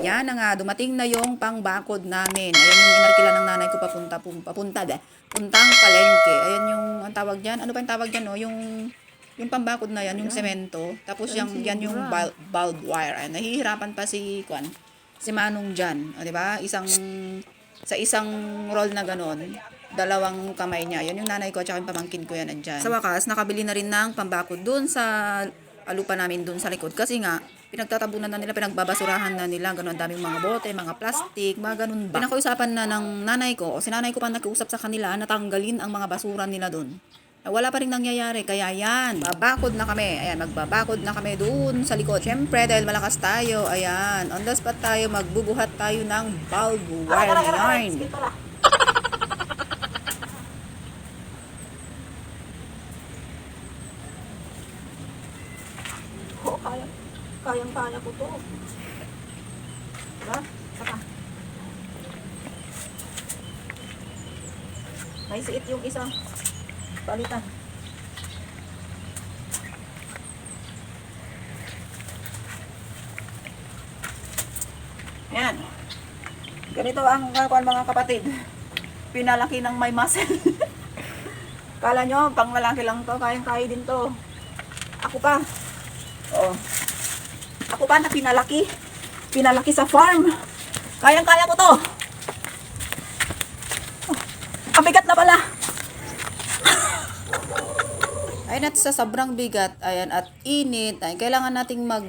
Ayan na nga, dumating na yung pangbakod namin. Ayan yung inarkila ng nanay ko papunta, papunta, de, puntang palengke. Ayan yung, ang tawag dyan, ano ba yung tawag dyan, no? Yung, yung pambakod na yan, yung semento. Tapos yung, yan yung bal, bulb wire. Ayan, nahihirapan pa si, Kwan, si Manong dyan. O, di ba? Isang, sa isang roll na ganon, dalawang kamay niya. Yan yung nanay ko, at yung pamangkin ko yan andyan. Sa wakas, nakabili na rin ng pambakod dun sa alupa namin dun sa likod. Kasi nga, pinagtatabunan na nila, pinagbabasurahan na nila, ganun, daming mga bote, mga plastic, mga ganun ba. Pinakiusapan na ng nanay ko, o si nanay ko pa nakiusap sa kanila, na tanggalin ang mga basura nila. Eh, Wala pa rin nangyayari, kaya yan, babakod na kami, ayan, magbabakod na kami dun sa likod. Siyempre, dahil malakas tayo, ayan, on the spot tayo, magbubuhat tayo ng bulb wire yarn. Kaya. Kayang-kaya ko to. Diba? Saka. May siit yung isa. Palitan. Yan. Ganito ang kakuan mga kapatid. Pinalaki ng may muscle. Kala nyo, pang lalaki lang to, kayang-kaya din to. Ako pa. Oo. Ako pa na pinalaki. Pinalaki sa farm. Kayang-kaya ko to. Oh, ang bigat na pala. Ayun at sa sobrang bigat, ayan, at init, ay kailangan nating mag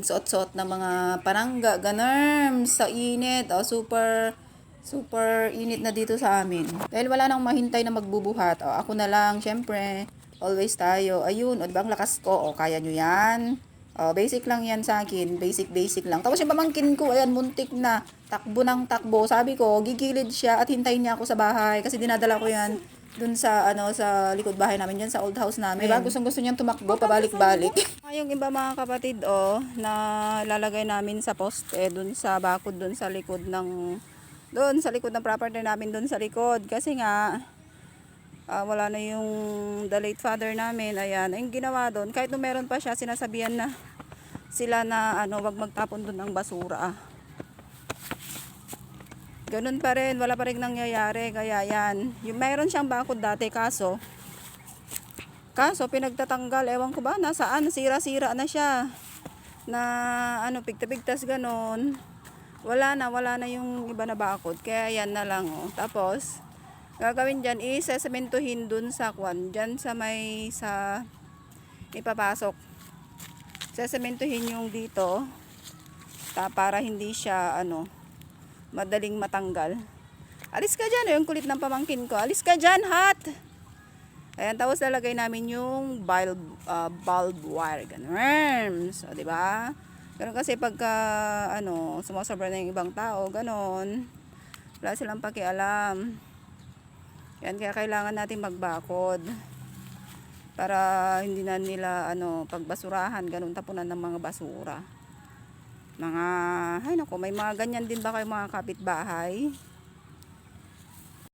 suot-suot ng mga panangga, ganarm, sa init, o super, super init na dito sa amin. Dahil wala nang mahintay na magbubuhat, o ako na lang, syempre, always tayo, ayun, o diba ang lakas ko, o kaya nyo yan, o basic lang yan sa akin, basic basic lang. Tapos yung pamangkin ko, ayan, muntik na, takbo ng takbo, sabi ko, gigilid siya at hintayin niya ako sa bahay, kasi dinadala ko yan, dun sa ano sa likod bahay namin diyan sa old house namin. Diba? Gustong gusto niyang tumakbo pabalik-balik. yung iba mga kapatid oh na lalagay namin sa poste dun sa bakod dun sa likod ng dun sa likod ng property namin dun sa likod. Kasi nga ah, wala na yung the late father namin ayan ang ginawa doon kahit nung meron pa siya sinasabihan na sila na ano wag magtapon doon ng basura Ganun pa rin, wala pa rin nangyayari. Kaya yan, yung mayroon siyang bakod dati kaso, kaso pinagtatanggal, ewan ko ba, nasaan, sira-sira na siya. Na ano, pigta-pigtas ganun. Wala na, wala na yung iba na bakod. Kaya yan na lang, oh. Tapos, gagawin dyan, isasementohin dun sa kwan, dyan sa may, sa, ipapasok. Sasementohin yung dito, ta, para hindi siya, ano, madaling matanggal. Alis ka dyan, yung kulit ng pamangkin ko. Alis ka dyan, hot! Ayan, tapos lalagay namin yung bulb, ah, bulb wire. Ganun. So, di ba? Ganun kasi pagka, ano, sumasobra na yung ibang tao, ganun. Wala silang pakialam. Yan, kaya kailangan natin magbakod. Para hindi na nila, ano, pagbasurahan, ganun, tapunan ng mga basura mga ay nako may mga ganyan din ba kayo mga kapitbahay